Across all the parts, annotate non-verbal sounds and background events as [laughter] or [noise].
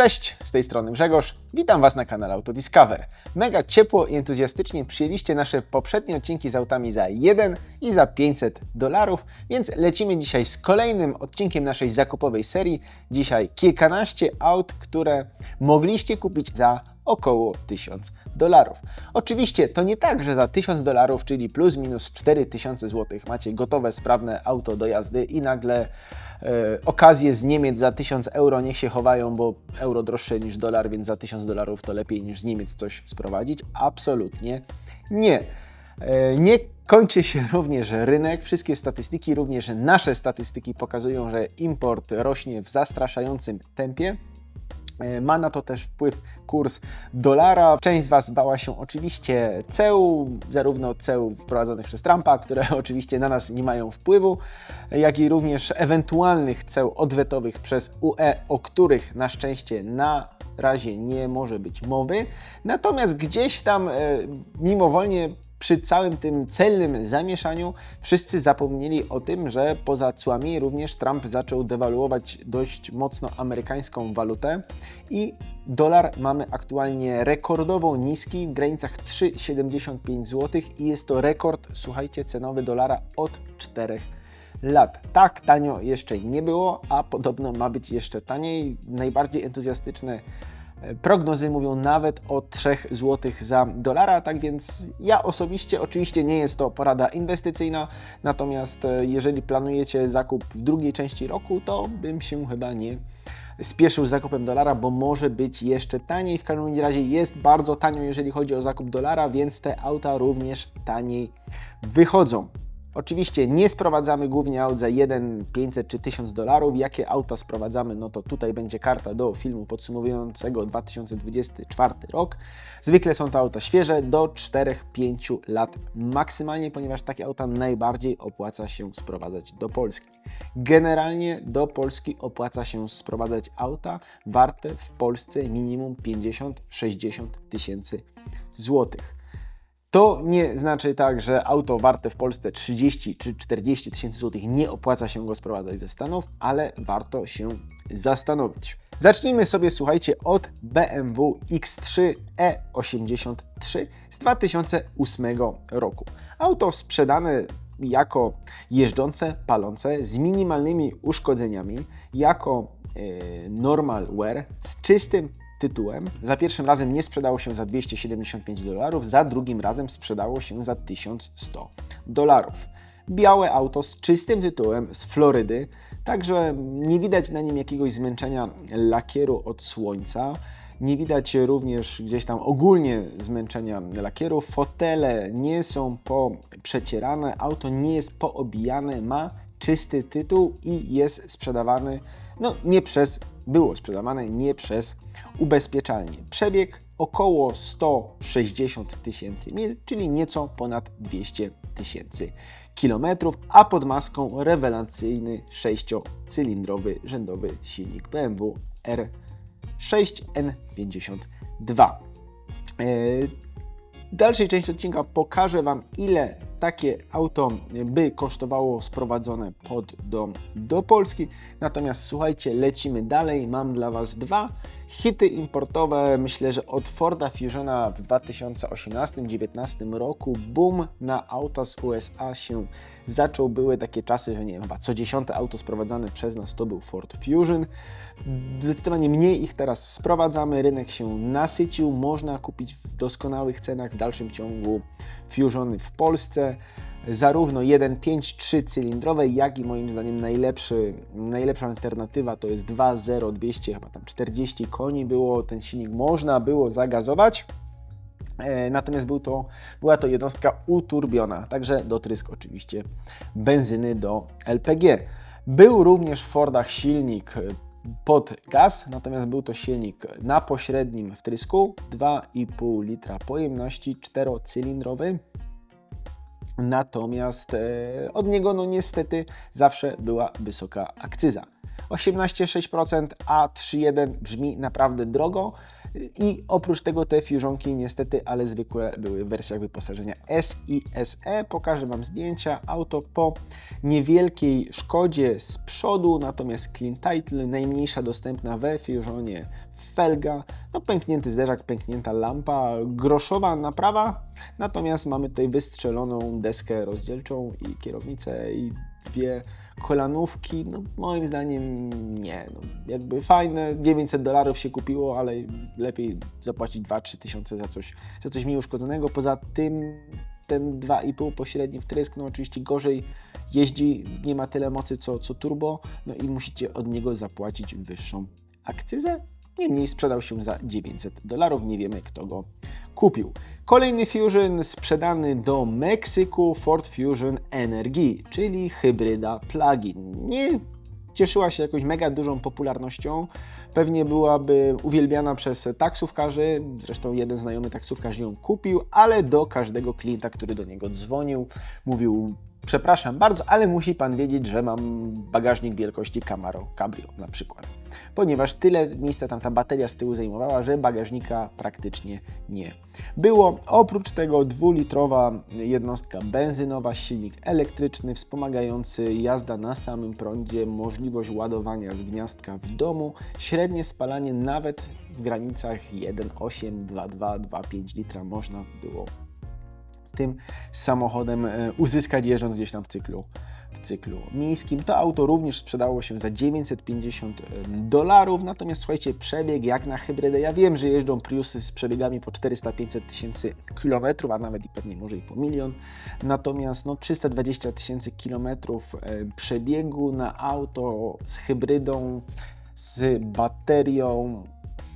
Cześć, z tej strony Grzegorz. Witam Was na kanale Autodiscover. Mega ciepło i entuzjastycznie przyjęliście nasze poprzednie odcinki z autami za 1 i za 500 dolarów, więc lecimy dzisiaj z kolejnym odcinkiem naszej zakupowej serii. Dzisiaj kilkanaście aut, które mogliście kupić za około 1000 dolarów. Oczywiście to nie tak, że za 1000 dolarów, czyli plus minus 4000 zł macie gotowe, sprawne auto do jazdy i nagle e, okazje z Niemiec za 1000 euro niech się chowają, bo euro droższe niż dolar, więc za 1000 dolarów to lepiej niż z Niemiec coś sprowadzić. Absolutnie nie. E, Nie kończy się [laughs] również rynek. Wszystkie statystyki, również nasze statystyki pokazują, że import rośnie w zastraszającym tempie. E, Ma na to też wpływ kurs dolara. Część z Was bała się oczywiście ceł, zarówno ceł wprowadzonych przez Trumpa, które [laughs] oczywiście na nas nie mają wpływu, jak i również ewentualnych ceł odwetowych przez UE, o których na szczęście na razie nie może być mowy. Natomiast gdzieś tam e, mimowolnie przy całym tym celnym zamieszaniu wszyscy zapomnieli o tym, że poza cłami również Trump zaczął dewaluować dość mocno amerykańską walutę i dolar mamy aktualnie rekordowo niski w granicach 3,75 zł i jest to rekord, słuchajcie, cenowy dolara od 4 lat. Tak tanio jeszcze nie było, a podobno ma być jeszcze taniej. Najbardziej entuzjastyczne prognozy mówią nawet o 3 zł za dolara, tak więc ja osobiście, oczywiście nie jest to porada inwestycyjna, natomiast e, jeżeli planujecie zakup w drugiej części roku, to bym się chyba nie spieszył z zakupem dolara, bo może być jeszcze taniej. W każdym razie jest bardzo tanio, jeżeli chodzi o zakup dolara, więc te auta również taniej wychodzą. Oczywiście nie sprowadzamy głównie aut za 1, 500 czy 1000 dolarów. Jakie auta sprowadzamy? No to tutaj będzie karta do filmu podsumowującego 2024 rok. Zwykle są to auta świeże do 4-5 lat maksymalnie, ponieważ takie auta najbardziej opłaca się sprowadzać do Polski. Generalnie do Polski opłaca się sprowadzać auta warte w Polsce minimum 50-60 tysięcy złotych. To nie znaczy tak, że auto warte w Polsce 30 czy 40 tysięcy złotych nie opłaca się go sprowadzać ze Stanów, ale warto się zastanowić. Zacznijmy sobie, słuchajcie, od BMW X3 E83 z 2008 roku. Auto sprzedane jako jeżdżące, palące, z minimalnymi uszkodzeniami, jako e, normal wear, z czystym tytułem. Za pierwszym razem nie sprzedało się za 275 dolarów, za drugim razem sprzedało się za 1100 dolarów. Białe auto z czystym tytułem z Florydy, także nie widać na nim jakiegoś zmęczenia lakieru od słońca. Nie widać również gdzieś tam ogólnie zmęczenia lakieru. Fotele nie są poprzecierane, auto nie jest poobijane, ma czysty tytuł i jest sprzedawany no nie przez, było sprzedawane nie przez ubezpieczalnię. Przebieg około 160 tysięcy mil, czyli nieco ponad 200 tysięcy kilometrów, a pod maską rewelacyjny sześciocylindrowy rzędowy silnik BMW R6N52. W dalszej części odcinka pokażę Wam, ile takie auto by kosztowało sprowadzone pod dom do Polski. Natomiast słuchajcie, lecimy dalej. Mam dla Was dwa hity importowe. Myślę, że od Forda Fusiona w 2018-2019 roku boom na auta z USA się zaczął. Były takie czasy, że nie wiem, chyba co dziesiąte auto sprowadzane przez nas to był Ford Fusion. Zdecydowanie mniej ich teraz sprowadzamy. Rynek się nasycił. Można kupić w doskonałych cenach w dalszym ciągu Fusiony w Polsce zarówno 1.5 3 cylindrowe, jak i moim zdaniem najlepszy, najlepsza alternatywa to jest 2.0 200, chyba tam 40 koni było, ten silnik można było zagazować. E, Natomiast był to, była to jednostka uturbiona, także dotrysk oczywiście benzyny do LPG. Był również w Fordach silnik pod gaz, natomiast był to silnik na pośrednim wtrysku, 2,5 litra pojemności, czterocylindrowy. Natomiast e, od niego, no niestety, zawsze była wysoka akcyza. 18,6%, a 3,1 brzmi naprawdę drogo. I oprócz tego te Fusionki niestety, ale zwykłe były w wersjach wyposażenia S i SE. Pokażę Wam zdjęcia. Auto po niewielkiej szkodzie z przodu, natomiast clean title, najmniejsza dostępna we Fusionie felga, no pęknięty zderzak, pęknięta lampa, groszowa naprawa, natomiast mamy tutaj wystrzeloną deskę rozdzielczą i kierownicę i dwie kolanówki, no moim zdaniem nie. No, jakby fajne, 900 dolarów się kupiło, ale lepiej zapłacić 2-3 tysiące za coś, za coś mniej uszkodzonego. Poza tym ten 2,5 pośredni wtrysk, no oczywiście gorzej jeździ, nie ma tyle mocy co, co turbo, no i musicie od niego zapłacić wyższą akcyzę. Niemniej sprzedał się za 900 dolarów, nie wiemy kto go kupił. Kolejny Fusion sprzedany do Meksyku Ford Fusion Energy, czyli hybryda plug-in. Nie cieszyła się jakoś mega dużą popularnością. Pewnie byłaby uwielbiana przez taksówkarzy, zresztą jeden znajomy taksówkarz ją kupił, ale do każdego klienta, który do niego dzwonił, mówił Przepraszam bardzo, ale musi Pan wiedzieć, że mam bagażnik wielkości Camaro Cabrio na przykład. Ponieważ tyle miejsca tam ta bateria z tyłu zajmowała, że bagażnika praktycznie nie było. Oprócz tego dwulitrowa jednostka benzynowa, silnik elektryczny wspomagający jazda na samym prądzie, możliwość ładowania z gniazdka w domu, średnie spalanie nawet w granicach 1,8, 2,2, 2,5 litra można było tym samochodem e, uzyskać jeżdżąc gdzieś tam w cyklu, cyklu miejskim. To auto również sprzedało się za 950 dolarów, natomiast słuchajcie, przebieg jak na hybrydę, ja wiem, że jeżdżą Priusy z przebiegami po 400-500 tysięcy kilometrów, a nawet i pewnie może i po milion, natomiast no 320 tysięcy kilometrów przebiegu na auto z hybrydą, z baterią,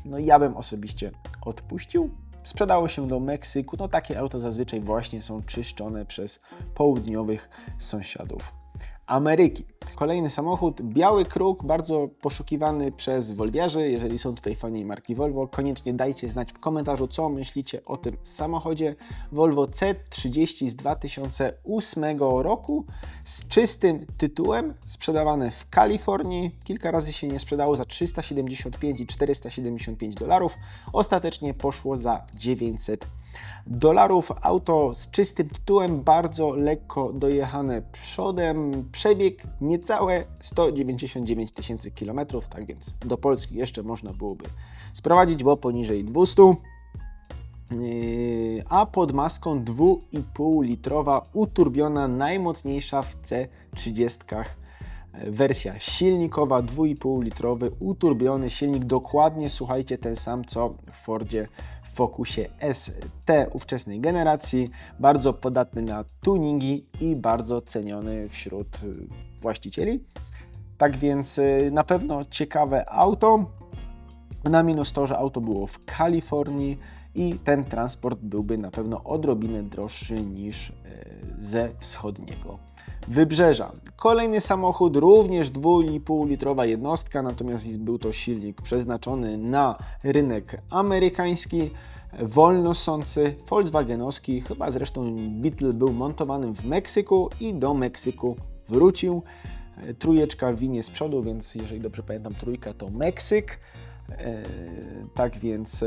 no ja bym osobiście odpuścił. Sprzedało się do Meksyku. No takie auta zazwyczaj właśnie są czyszczone przez południowych sąsiadów Ameryki. Kolejny samochód, biały kruk, bardzo poszukiwany przez Volviarzy. Jeżeli są tutaj fani marki Volvo, koniecznie dajcie znać w komentarzu, co myślicie o tym samochodzie. Volvo C30 z 2008 roku z czystym tytułem, sprzedawane w Kalifornii. Kilka razy się nie sprzedało za 375 i 475 dolarów. Ostatecznie poszło za 900 dolarów. Auto z czystym tytułem, bardzo lekko dojechane przodem. Przebieg niecałe 199 tysięcy kilometrów, tak więc do Polski jeszcze można byłoby sprowadzić, bo poniżej 200 yy, a pod maską 2,5 litrowa uturbiona najmocniejsza w C30 wersja silnikowa, 2,5 litrowy, uturbiony silnik, dokładnie słuchajcie ten sam co w Fordzie Focusie ST ówczesnej generacji, bardzo podatny na tuningi i bardzo ceniony wśród y, właścicieli. Tak więc y, na pewno ciekawe auto. Na minus to, że auto było w Kalifornii i ten transport byłby na pewno odrobinę droższy niż y, ze wschodniego wybrzeża. Kolejny samochód, również 2,5 litrowa jednostka, natomiast był to silnik przeznaczony na rynek amerykański, wolnosący, Volkswagenowski, chyba zresztą Beetle był montowany w Meksyku i do Meksyku wrócił. Trójeczka winie z przodu, więc jeżeli dobrze pamiętam, trójka to Meksyk. E, tak więc,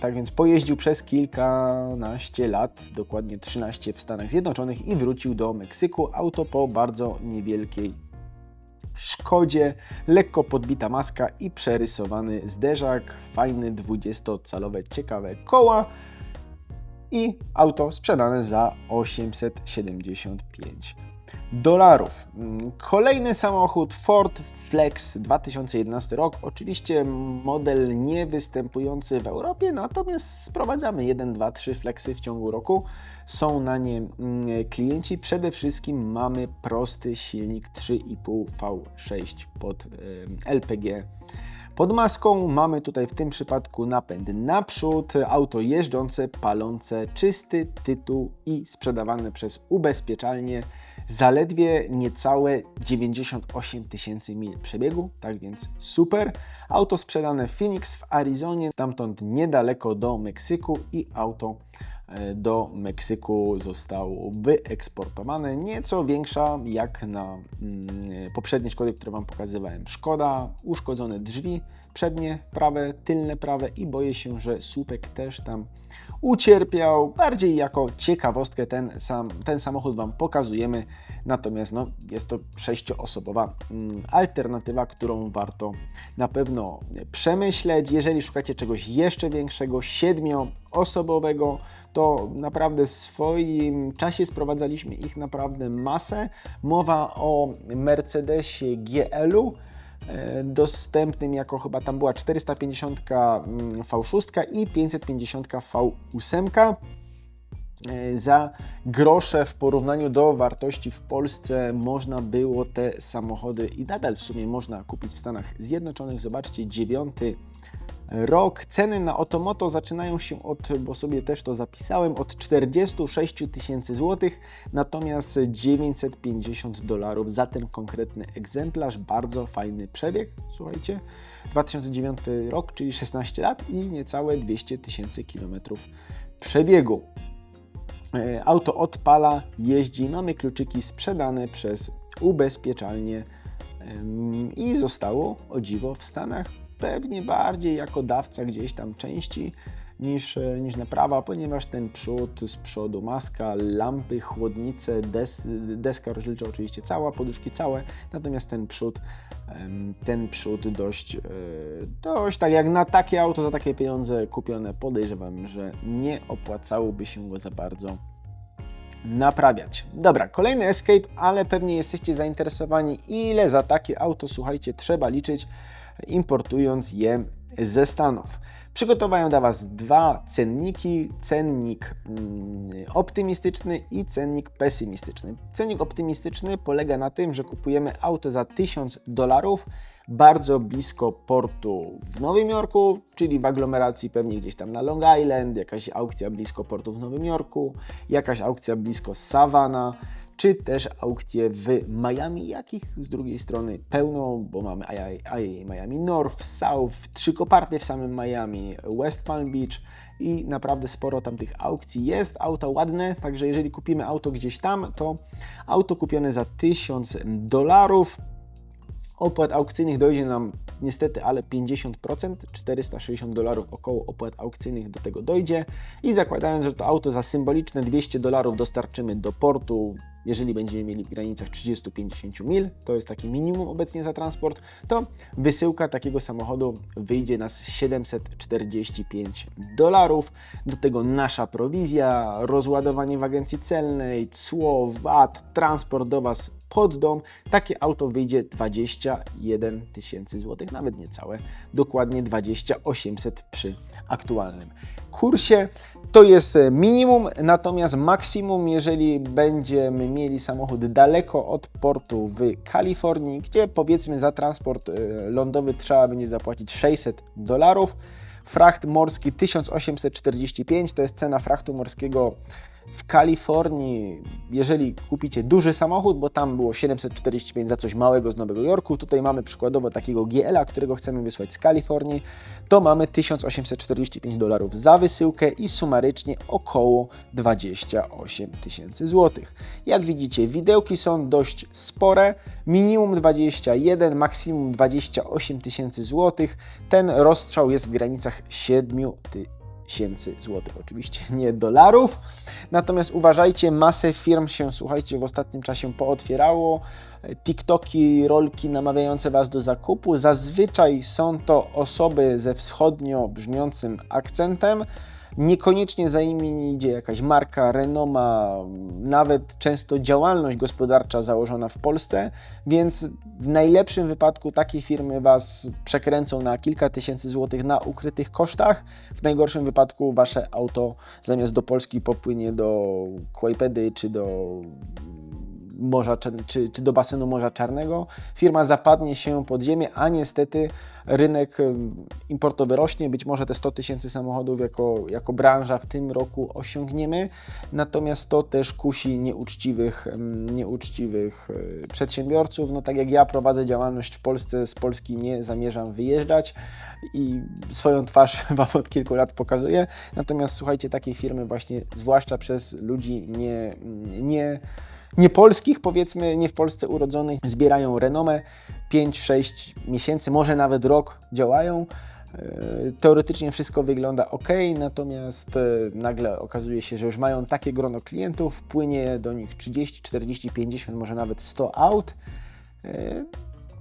tak więc pojeździł przez kilkanaście lat, dokładnie 13 w Stanach Zjednoczonych i wrócił do Meksyku. Auto po bardzo niewielkiej szkodzie, lekko podbita maska i przerysowany zderzak, fajny 20-calowe ciekawe koła. I auto sprzedane za 875 dolarów. Kolejny samochód Ford Flex 2011 rok. Oczywiście model nie występujący w Europie, natomiast sprowadzamy 1, 2, 3 Flexy w ciągu roku. Są na nie mm, klienci. Przede wszystkim mamy prosty silnik 3,5 V6 pod LPG. Pod maską mamy tutaj w tym przypadku napęd naprzód, auto jeżdżące, palące, czysty tytuł i sprzedawane przez ubezpieczalnię zaledwie niecałe 98 tysięcy mil przebiegu, tak więc super. Auto sprzedane w Phoenix w Arizonie, stamtąd niedaleko do Meksyku i auto e, do Meksyku zostało wyeksportowane. Nieco większa jak na mm, poprzednie Szkody, które Wam pokazywałem. Szkoda, uszkodzone drzwi, przednie prawe, tylne prawe i boję się, że słupek też tam ucierpiał. Bardziej jako ciekawostkę ten, sam, ten samochód Wam pokazujemy. Natomiast no, jest to sześcioosobowa mm, alternatywa, którą warto na pewno przemyśleć. Jeżeli szukacie czegoś jeszcze większego, siedmioosobowego, to naprawdę w swoim czasie sprowadzaliśmy ich naprawdę masę. Mowa o Mercedesie GL-u dostępnym jako chyba tam była 450 mm, V6 i 550 V8 e, za grosze w porównaniu do wartości w Polsce można było te samochody i nadal w sumie można kupić w Stanach Zjednoczonych. Zobaczcie, dziewiąty rok. Ceny na Otomoto zaczynają się od, bo sobie też to zapisałem, od 46 tysięcy złotych, natomiast 950 dolarów za ten konkretny egzemplarz. Bardzo fajny przebieg, słuchajcie. 2009 rok, czyli 16 lat i niecałe 200 tysięcy kilometrów przebiegu. E, auto odpala, jeździ, mamy kluczyki sprzedane przez ubezpieczalnię i zostało o dziwo w Stanach pewnie bardziej jako dawca gdzieś tam części niż, e, niż naprawa, ponieważ ten przód z przodu, maska, lampy, chłodnice, des, deska rozdzielcza oczywiście cała, poduszki całe, natomiast ten przód, ten przód dość, e, dość tak jak na takie auto za takie pieniądze kupione, podejrzewam, że nie opłacałoby się go za bardzo naprawiać. Dobra, kolejny Escape, ale pewnie jesteście zainteresowani, ile za takie auto, słuchajcie, trzeba liczyć, importując je ze Stanów. Przygotowałem dla Was dwa cenniki, cennik mm, optymistyczny i cennik pesymistyczny. Cennik optymistyczny polega na tym, że kupujemy auto za 1000 dolarów bardzo blisko portu w Nowym Jorku, czyli w aglomeracji pewnie gdzieś tam na Long Island, jakaś aukcja blisko portu w Nowym Jorku, jakaś aukcja blisko Savannah, czy też aukcje w Miami, jakich z drugiej strony pełno, bo mamy IA Miami North, South, trzy koparty w samym Miami, West Palm Beach i naprawdę sporo tam tych aukcji jest. Auta ładne, także jeżeli kupimy auto gdzieś tam, to auto kupione za 1000 dolarów opłat aukcyjnych dojdzie nam niestety, ale 50%, 460 dolarów około opłat aukcyjnych do tego dojdzie i zakładając, że to auto za symboliczne 200 dolarów dostarczymy do portu, jeżeli będziemy mieli w granicach 30-50 mil, to jest taki minimum obecnie za transport, to wysyłka takiego samochodu wyjdzie nas 745 dolarów. Do tego nasza prowizja, rozładowanie w agencji celnej, cło, VAT, transport do Was pod dom. Takie auto wyjdzie 21 tysięcy złotych, nawet niecałe, dokładnie 2800 przy aktualnym kursie. To jest minimum, natomiast maksimum, jeżeli będziemy mieli samochód daleko od portu w Kalifornii, gdzie powiedzmy za transport e, lądowy trzeba będzie zapłacić 600 dolarów. Fracht morski 1845 to jest cena frachtu morskiego w Kalifornii, jeżeli kupicie duży samochód, bo tam było 745 za coś małego z Nowego Jorku, tutaj mamy przykładowo takiego GL-a, którego chcemy wysłać z Kalifornii, to mamy 1845 dolarów za wysyłkę i sumarycznie około 28 tysięcy złotych. Jak widzicie, widełki są dość spore, minimum 21, maksimum 28 tysięcy złotych. Ten rozstrzał jest w granicach 7 tysięcy tysięcy złotych, oczywiście [laughs] nie dolarów. Natomiast uważajcie, masę firm się, słuchajcie, w ostatnim czasie pootwierało. TikToki, rolki namawiające Was do zakupu. Zazwyczaj są to osoby ze wschodnio brzmiącym akcentem. Niekoniecznie za nimi idzie jakaś marka, renoma, nawet często działalność gospodarcza założona w Polsce, więc w najlepszym wypadku takie firmy Was przekręcą na kilka tysięcy złotych na ukrytych kosztach. W najgorszym wypadku Wasze auto zamiast do Polski popłynie do Kłajpedy czy do Morza, czy, czy do basenu Morza Czarnego. Firma zapadnie się pod ziemię, a niestety rynek importowy rośnie. Być może te 100 tysięcy samochodów jako, jako branża w tym roku osiągniemy. Natomiast to też kusi nieuczciwych, nieuczciwych e, przedsiębiorców. No tak jak ja prowadzę działalność w Polsce, z Polski nie zamierzam wyjeżdżać i swoją twarz [laughs] Wam od kilku lat pokazuję. Natomiast słuchajcie, takie firmy właśnie, zwłaszcza przez ludzi nie, nie nie polskich, powiedzmy, nie w Polsce urodzonych, zbierają renomę, 5-6 miesięcy, może nawet rok działają. Teoretycznie wszystko wygląda ok, natomiast e, nagle okazuje się, że już mają takie grono klientów, płynie do nich 30, 40, 50, może nawet 100 aut. E,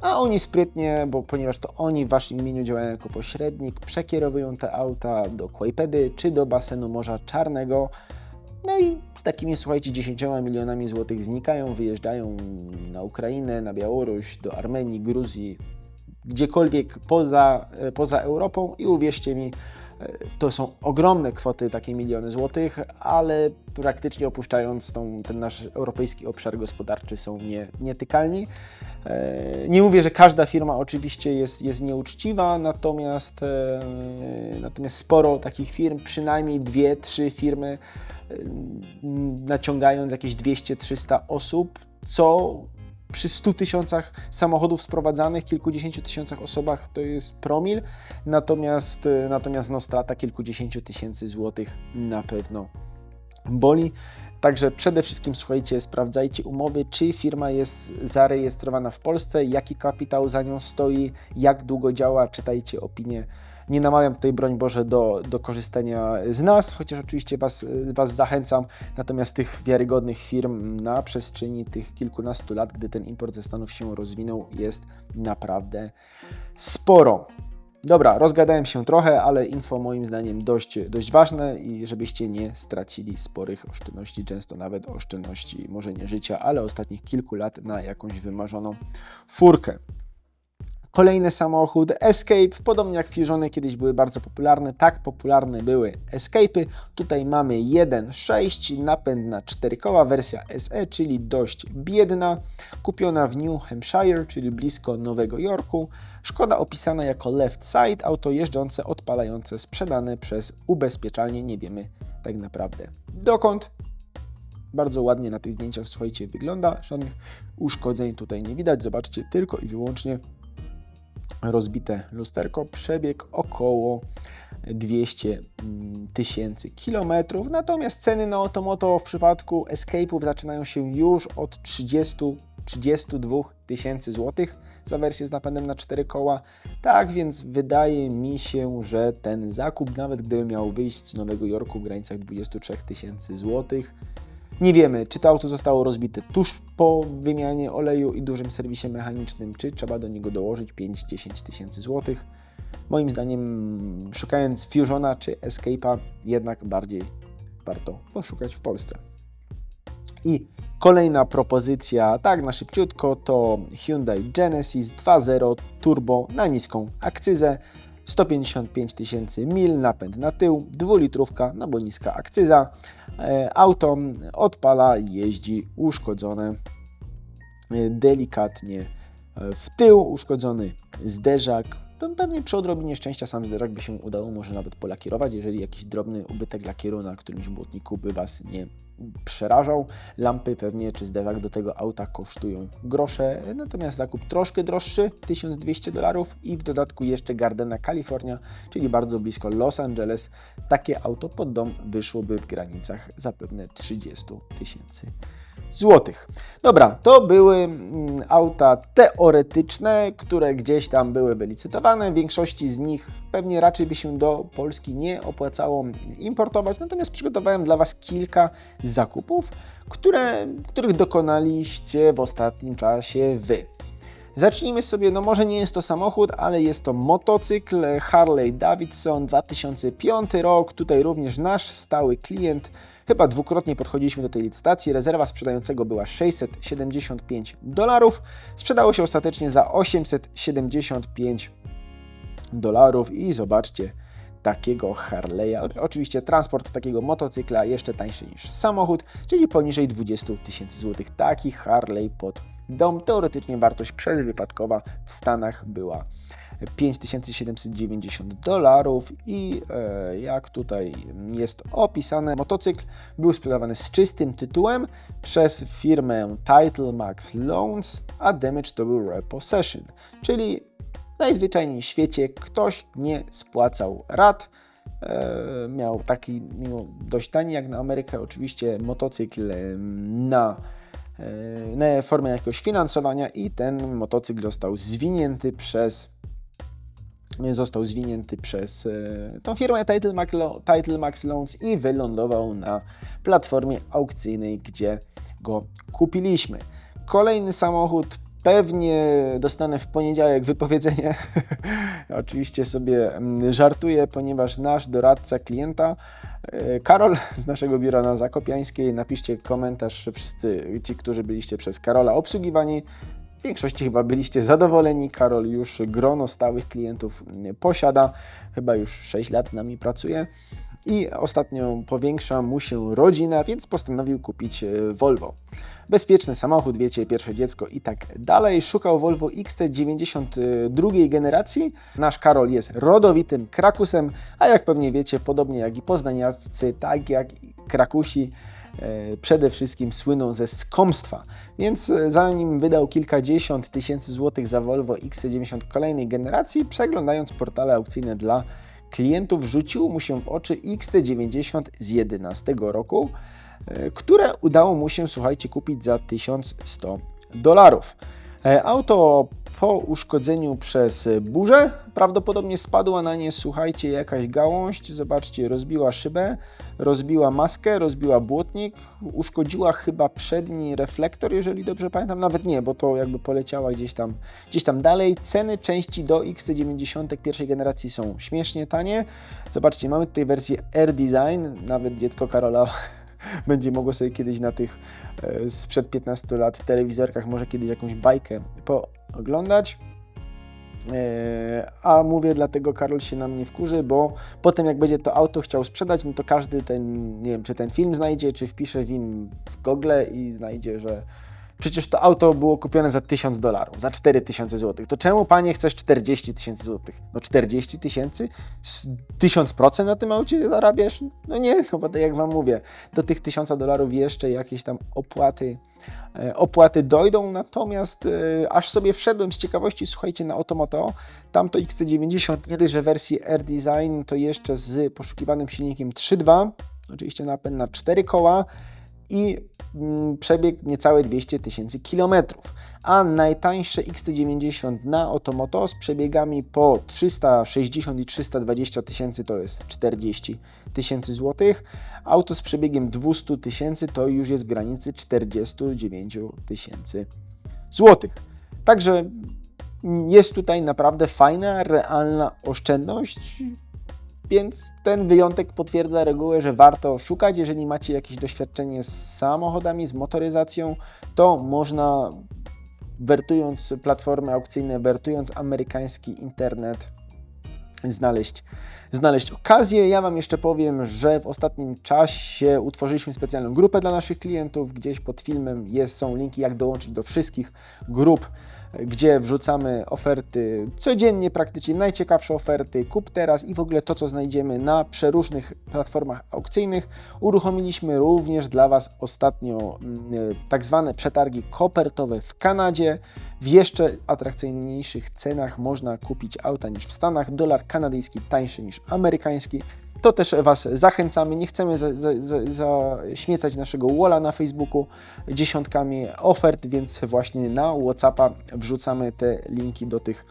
a oni sprytnie, bo ponieważ to oni w waszym imieniu działają jako pośrednik, przekierowują te auta do Kłajpedy czy do basenu Morza Czarnego. No i z takimi, słuchajcie, 10 milionami złotych znikają, wyjeżdżają na Ukrainę, na Białoruś, do Armenii, Gruzji, gdziekolwiek poza, poza Europą i uwierzcie mi, to są ogromne kwoty, takie miliony złotych, ale praktycznie opuszczając tą, ten nasz europejski obszar gospodarczy są nie, nietykalni. E, nie mówię, że każda firma oczywiście jest, jest nieuczciwa, natomiast, e, natomiast sporo takich firm, przynajmniej dwie, trzy firmy, e, naciągając jakieś 200-300 osób, co przy 100 tysiącach samochodów sprowadzanych, kilkudziesięciu tysiącach osobach to jest promil, natomiast, natomiast no, strata kilkudziesięciu tysięcy złotych na pewno boli. Także przede wszystkim słuchajcie, sprawdzajcie umowy, czy firma jest zarejestrowana w Polsce, jaki kapitał za nią stoi, jak długo działa, czytajcie opinie. Nie namawiam tutaj, broń Boże, do, do korzystania z nas, chociaż oczywiście was, was zachęcam. Natomiast tych wiarygodnych firm na przestrzeni tych kilkunastu lat, gdy ten import ze Stanów się rozwinął, jest naprawdę sporo. Dobra, rozgadałem się trochę, ale info moim zdaniem dość, dość ważne i żebyście nie stracili sporych oszczędności, często nawet oszczędności, może nie życia, ale ostatnich kilku lat na jakąś wymarzoną furkę. Kolejny samochód Escape, podobnie jak Fusiony kiedyś były bardzo popularne, tak popularne były Escape'y. Tutaj mamy 1.6, napęd na 4 koła, wersja SE, czyli dość biedna, kupiona w New Hampshire, czyli blisko Nowego Jorku. Szkoda opisana jako left side, auto jeżdżące, odpalające, sprzedane przez ubezpieczalnię, nie wiemy tak naprawdę dokąd. Bardzo ładnie na tych zdjęciach, słuchajcie, wygląda, żadnych uszkodzeń tutaj nie widać, zobaczcie tylko i wyłącznie rozbite lusterko, przebieg około 200 mm, tysięcy kilometrów. Natomiast ceny na Otomoto w przypadku Escape'ów zaczynają się już od 30 32 tysięcy złotych za wersję z napędem na 4 koła. Tak więc wydaje mi się, że ten zakup, nawet gdyby miał wyjść z Nowego Jorku w granicach 23 tysięcy złotych, nie wiemy, czy to auto zostało rozbite tuż po wymianie oleju i dużym serwisie mechanicznym, czy trzeba do niego dołożyć 5-10 tysięcy złotych. Moim zdaniem, szukając Fusiona czy Escape'a, jednak bardziej warto poszukać w Polsce. I kolejna propozycja, tak na szybciutko, to Hyundai Genesis 2.0 Turbo na niską akcyzę. 155 tysięcy mil, napęd na tył, dwulitrówka, no bo niska akcyza. E, auto odpala, jeździ uszkodzone e, delikatnie e, w tył, uszkodzony zderzak. Pewnie przy odrobinie szczęścia sam zderzak by się udało może nawet polakierować, jeżeli jakiś drobny ubytek lakieru na którymś błotniku by Was nie przerażał. Lampy pewnie czy zderzak do tego auta kosztują grosze, natomiast zakup troszkę droższy, 1200 dolarów i w dodatku jeszcze Gardena California, czyli bardzo blisko Los Angeles. Takie auto pod dom wyszłoby w granicach zapewne 30 tysięcy złotych. Dobra, to były mm, auta teoretyczne, które gdzieś tam były wylicytowane. Większości z nich pewnie raczej by się do Polski nie opłacało importować, natomiast przygotowałem dla Was kilka zakupów, które, których dokonaliście w ostatnim czasie Wy. Zacznijmy sobie, no może nie jest to samochód, ale jest to motocykl Harley Davidson 2005 rok. Tutaj również nasz stały klient Chyba dwukrotnie podchodziliśmy do tej licytacji. Rezerwa sprzedającego była 675 dolarów. Sprzedało się ostatecznie za 875 dolarów i zobaczcie takiego Harley'a. Oczywiście transport takiego motocykla jeszcze tańszy niż samochód, czyli poniżej 20 tysięcy złotych. Taki Harley pod dom. Teoretycznie wartość przedwypadkowa w Stanach była 5790 dolarów i e, jak tutaj jest opisane, motocykl był sprzedawany z czystym tytułem przez firmę Title Max Loans, a damage to był repossession, czyli najzwyczajniej w świecie ktoś nie spłacał rat, e, miał taki, mimo dość tani jak na Amerykę, oczywiście motocykl na formę jakiegoś finansowania i ten motocykl został zwinięty przez został zwinięty przez e, tą firmę Title Max, Title Max Loans i wylądował na platformie aukcyjnej, gdzie go kupiliśmy. Kolejny samochód pewnie dostanę w poniedziałek wypowiedzenie. [laughs] Oczywiście sobie mm, żartuję, ponieważ nasz doradca klienta, e, Karol z naszego biura na Zakopiańskiej, napiszcie komentarz wszyscy ci, którzy byliście przez Karola obsługiwani. W większości chyba byliście zadowoleni. Karol już grono stałych klientów mm, posiada. Chyba już 6 lat z nami pracuje. I ostatnio powiększa mu się rodzina, więc postanowił kupić e, Volvo bezpieczny samochód, wiecie, pierwsze dziecko i tak dalej. Szukał Volvo XT92 generacji. Nasz Karol jest rodowitym Krakusem, a jak pewnie wiecie, podobnie jak i poznaniacy, tak jak i Krakusi, e, przede wszystkim słyną ze skomstwa. Więc e, zanim wydał kilkadziesiąt tysięcy złotych za Volvo XC90 kolejnej generacji, przeglądając portale aukcyjne dla klientów, rzuciło mu się w oczy XT90 z 11 roku. E, które udało mu się, słuchajcie, kupić za 1100 dolarów. E, auto po uszkodzeniu przez burzę. Prawdopodobnie spadła na nie, słuchajcie, jakaś gałąź, zobaczcie, rozbiła szybę, rozbiła maskę, rozbiła błotnik, uszkodziła chyba przedni reflektor, jeżeli dobrze pamiętam, nawet nie, bo to jakby poleciała gdzieś tam, gdzieś tam dalej. Ceny części do XT90 pierwszej generacji są śmiesznie tanie. Zobaczcie, mamy tutaj wersję Air Design, nawet dziecko Karola będzie mogło sobie kiedyś na tych e, sprzed 15 lat telewizorkach może kiedyś jakąś bajkę pooglądać. E, a mówię dlatego Karol się na mnie wkurzy, bo potem jak będzie to auto chciał sprzedać, no to każdy ten, nie wiem, czy ten film znajdzie, czy wpisze film w Google i znajdzie, że Przecież to auto było kupione za 1000 dolarów, za 4000 zł. To czemu panie chcesz 40 tysięcy złotych? No 40 tysięcy? 1000% na tym aucie zarabiasz? No nie, no bo tak jak wam mówię, do tych 1000 dolarów jeszcze jakieś tam opłaty, e, opłaty dojdą. Natomiast e, aż sobie wszedłem z ciekawości, słuchajcie, na Automoto, tam to XT90, nie dość, że wersji Air Design, to jeszcze z poszukiwanym silnikiem 3.2, oczywiście napęd na 4 koła, i mm, przebieg niecałe 200 tysięcy kilometrów, a najtańsze XT90 na Otomoto z przebiegami po 360 i 320 tysięcy to jest 40 tysięcy złotych, auto z przebiegiem 200 tysięcy to już jest w granicy 49 tysięcy złotych. Także jest tutaj naprawdę fajna, realna oszczędność. Więc ten wyjątek potwierdza regułę, że warto szukać. Jeżeli macie jakieś doświadczenie z samochodami, z motoryzacją, to można wertując platformy aukcyjne, wertując amerykański internet, znaleźć, znaleźć okazję. Ja Wam jeszcze powiem, że w ostatnim czasie utworzyliśmy specjalną grupę dla naszych klientów. Gdzieś pod filmem jest, są linki, jak dołączyć do wszystkich grup gdzie wrzucamy oferty codziennie, praktycznie najciekawsze oferty, kup teraz i w ogóle to, co znajdziemy na przeróżnych platformach aukcyjnych. Uruchomiliśmy również dla Was ostatnio mm, tak zwane przetargi kopertowe w Kanadzie. W jeszcze atrakcyjniejszych cenach można kupić auta niż w Stanach. Dolar kanadyjski tańszy niż amerykański to też Was zachęcamy. Nie chcemy zaśmiecać za, za naszego walla na Facebooku dziesiątkami ofert, więc właśnie na WhatsAppa wrzucamy te linki do tych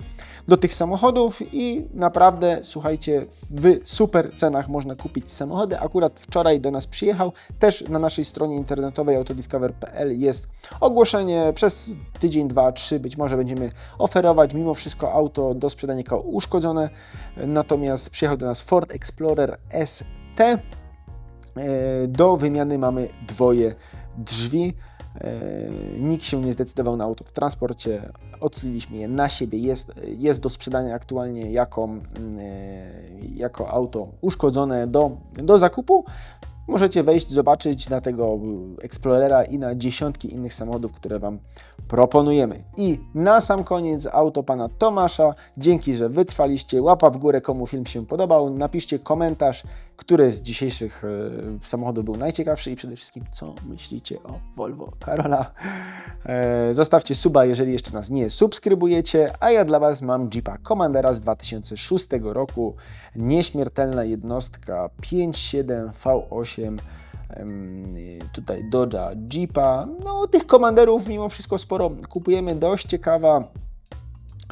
do tych samochodów i naprawdę, słuchajcie, w super cenach można kupić samochody. Akurat wczoraj do nas przyjechał, też na naszej stronie internetowej autodiscover.pl jest ogłoszenie, przez tydzień, dwa, trzy być może będziemy oferować. Mimo wszystko auto do sprzedania jako uszkodzone, natomiast przyjechał do nas Ford Explorer ST, e, do wymiany mamy dwoje drzwi. E, nikt się nie zdecydował na auto w transporcie, odliliśmy je na siebie. Jest, jest do sprzedania aktualnie jako, mm, e, jako auto uszkodzone do, do zakupu. Możecie wejść, zobaczyć na tego Explorera i na dziesiątki innych samochodów, które Wam proponujemy. I na sam koniec auto pana Tomasza. Dzięki, że wytrwaliście. Łapa w górę, komu film się podobał. Napiszcie komentarz, który z dzisiejszych e, samochodów był najciekawszy i przede wszystkim, co myślicie o Volvo Karola. E, zostawcie suba, jeżeli jeszcze nas nie subskrybujecie, a ja dla Was mam Jeepa Commandera z 2006 roku. Nieśmiertelna jednostka 5.7 V8 tutaj Dodge'a, Jeepa. No, tych komanderów mimo wszystko sporo kupujemy. Dość ciekawa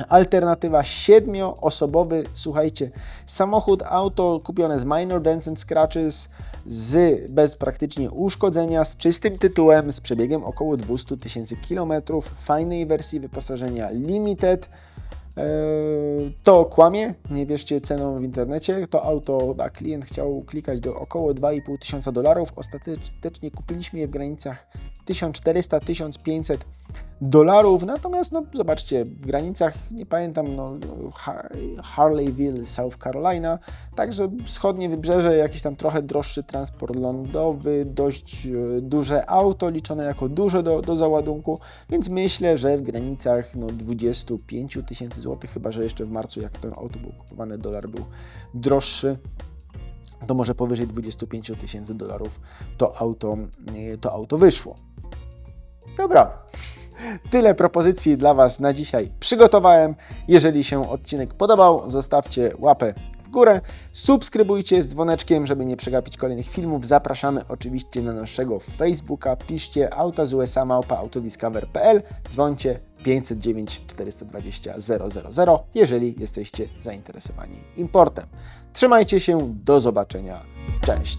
Alternatywa siedmioosobowy, słuchajcie, samochód, auto kupione z minor dents and scratches, z, bez praktycznie uszkodzenia, z czystym tytułem, z przebiegiem około 200 tysięcy kilometrów, fajnej wersji wyposażenia limited. Eee, To kłamie, nie wierzcie ceną w internecie. To auto, a klient chciał klikać do około 2,5 tysiąca dolarów. Ostatecznie kupiliśmy je w granicach 1400-1500 dolarów. Natomiast, no, zobaczcie, w granicach, nie pamiętam, no, Ha- Harleyville, South Carolina, także wschodnie wybrzeże, jakiś tam trochę droższy transport lądowy, dość e, duże auto, liczone jako duże do, do załadunku, więc myślę, że w granicach no, 25 tysięcy złotych, chyba że jeszcze w marcu, jak to auto było kupowane, dolar był droższy to może powyżej 25 tysięcy dolarów to auto, e, to auto wyszło. Dobra, tyle propozycji dla Was na dzisiaj przygotowałem. Jeżeli się odcinek podobał, zostawcie łapę w górę, subskrybujcie z dzwoneczkiem, żeby nie przegapić kolejnych filmów. Zapraszamy oczywiście na naszego Facebooka, piszcie auta z USA małpa autodiscover.pl, dzwońcie 509 420 000, jeżeli jesteście zainteresowani importem. Trzymajcie się, do zobaczenia, cześć!